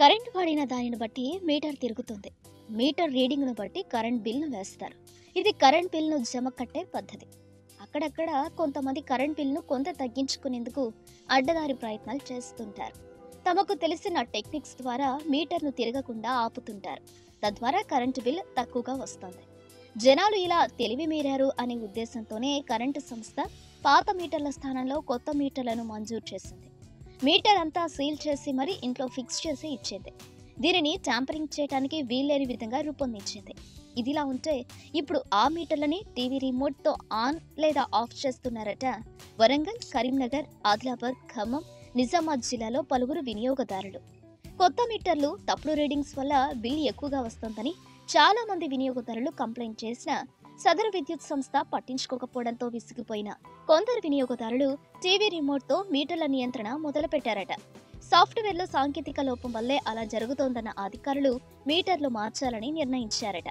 Current వాడిన దానిని బట్టి మీటర్ తిరుగుతుంది. మీటర్ రీడింగ్ను బట్టి కరెంట్ బిల్ను వేస్తారు. ఇది కరెంట్ బిల్ను జమ కట్టే పద్ధతి. అక్కడక్కడ కొంతమంది కరెంట్ బిల్ను కొంత తగ్గించుకునేందుకు అడ్డదారి ప్రయత్నాలు చేస్తుంటారు. తమకు తెలిసిన టెక్నిక్స్ ద్వారా మీటర్ను తిరగకుండా ఆపుతుంటారు. తద్వారా కరెంటు బిల్ తక్కువగా వస్తుంది. జనాలు ఇలా తెలివి మీరారు అనే ఉద్దేశంతోనే కరెంటు సంస్థ పాత మీటర్ల స్థానంలో కొత్త మీటర్లను మంజూరు చేసింది. మీటర్ అంతా సీల్ చేసి మరి ఇంట్లో ఫిక్స్ చేసి ఇచ్చేది. దీనిని ట్యాంపరింగ్ చేయడానికి వీల్లేని విధంగా రూపొందించింది. ఇదిలా ఉంటే ఇప్పుడు ఆ మీటర్లని టీవీ రిమోట్తో ఆన్ లేదా ఆఫ్ చేస్తున్నారట వరంగల్ కరీంనగర్ ఆదిలాబాద్ ఖమ్మం నిజామాబాద్ జిల్లాలో పలువురు వినియోగదారులు. కొత్త మీటర్లు తప్పుడు రీడింగ్స్ వల్ల బిల్ ఎక్కువగా వస్తోందని చాలా మంది వినియోగదారులు కంప్లైంట్ చేసినా సదరు విద్యుత్ సంస్థ పట్టించుకోకపోవడంతో విసిగిపోయిన కొందరు వినియోగదారులు టీవీ రిమోట్తో మీటర్ల నియంత్రణ మొదలుపెట్టారట. సాఫ్ట్వేర్లో సాంకేతిక లోపం వల్లే అలా జరుగుతోందన్న అధికారులు మీటర్లు మార్చాలని నిర్ణయించారట.